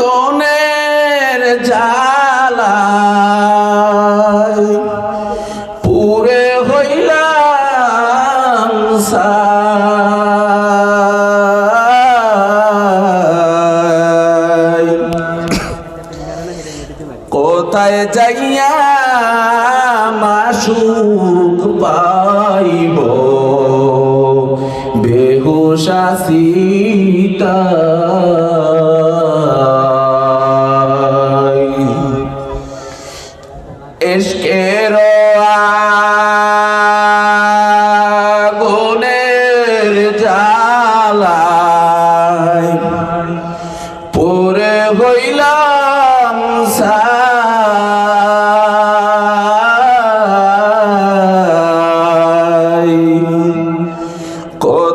গনের জালায় পুরে হইলাম। কোথায় যাইয়া মাসুক বেহুশা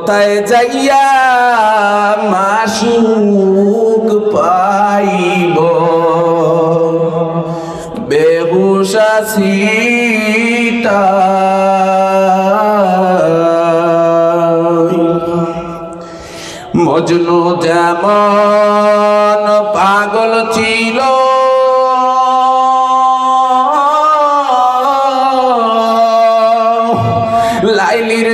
কোথায় যাইয়া মাসুক পাইব? বেহুশা মজনু যেমন পাগল ছিল লাইলির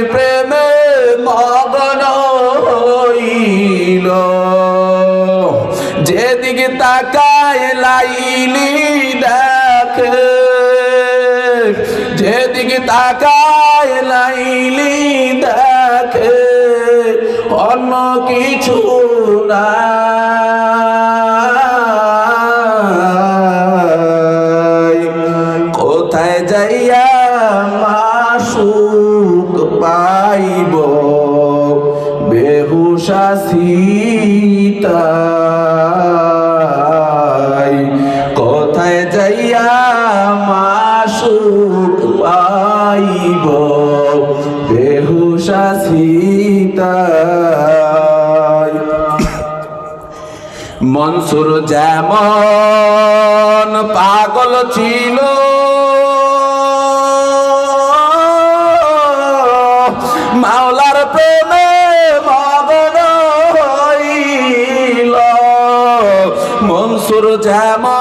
যেদিকে তাকায় লাইলি দেখে। যেদিকে তাকায় লাইলি দেখে, অন্য কিছু না। কোথায় যাইয়া মাসুক পাইব? বেহুশা যাইয়া মাসুক পাইব। বেহুশা সীতাই মনসুর যেমন পাগল ছিল মাওলার প্রেমে মগন মনসুর যেমন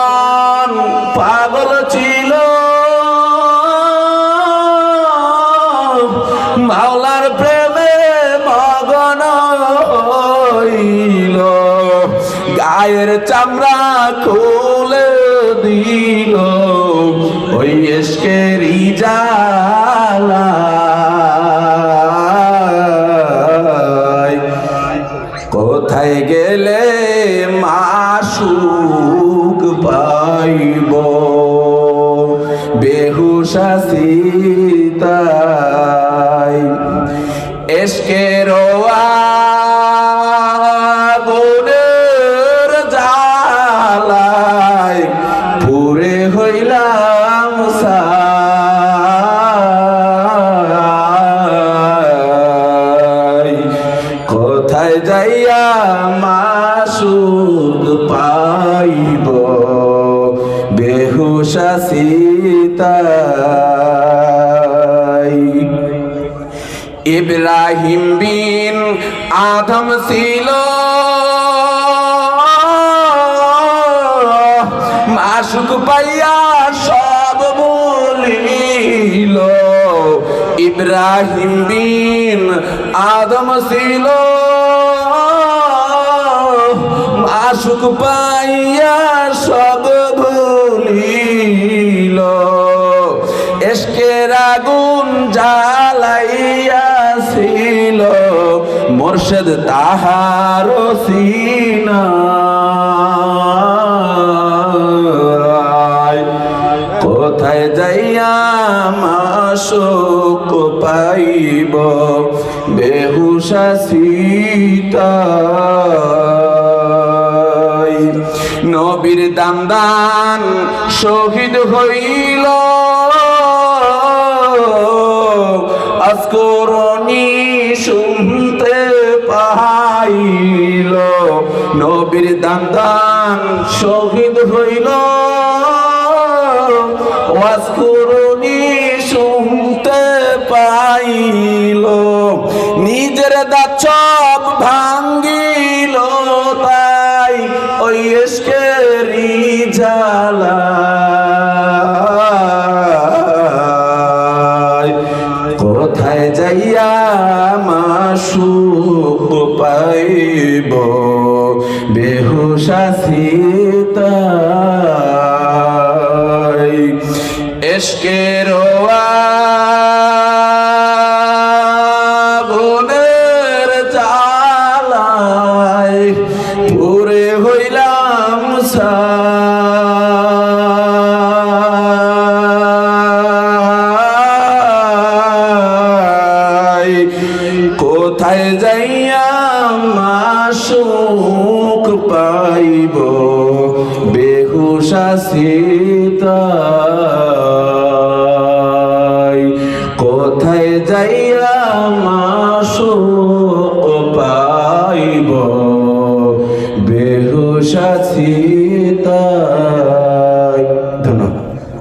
গায়ের চামড়া খুলে দিল। ওই এসকেরি জালা কোথায় গেলে মাসুক পাইব? বেহুশা সীতাই যাইয়া মাসুদ পাইব? বেহুশা সীতাই। ইব্রাহিম বিন আদম ছিল। মাসুক পাইয়া সব বলিল ইব্রাহিম বিন আদম ছিল। মাসুক পাইয়া সব ভুলিল। এসকের আগুন জ্বালাইয়াছিল মোর্শেদ তাহার কোথায় যাইয়া মাসুক পাইব? বেহুশা সীতা। নবীর দামদান শহীদ হইল। আসকরণী শুনতে পাইল। নবীর দামদান শহীদ হইল। ওয়াজকুরুনি শুনতে পাইল। নিজের দাচক ভাঙ্গিল ওই এসকেরি জ্বালা কোথায় যাইয়া মাসুক পাইব? বেহুশা সীতাই এসকের আগুনের জ্বালায় পুরে হইলাম সাই মাসুক পাইব বেহুশা সীতাই কোথায় যাইয়া মাসুক পাইব বেহুশা সীতা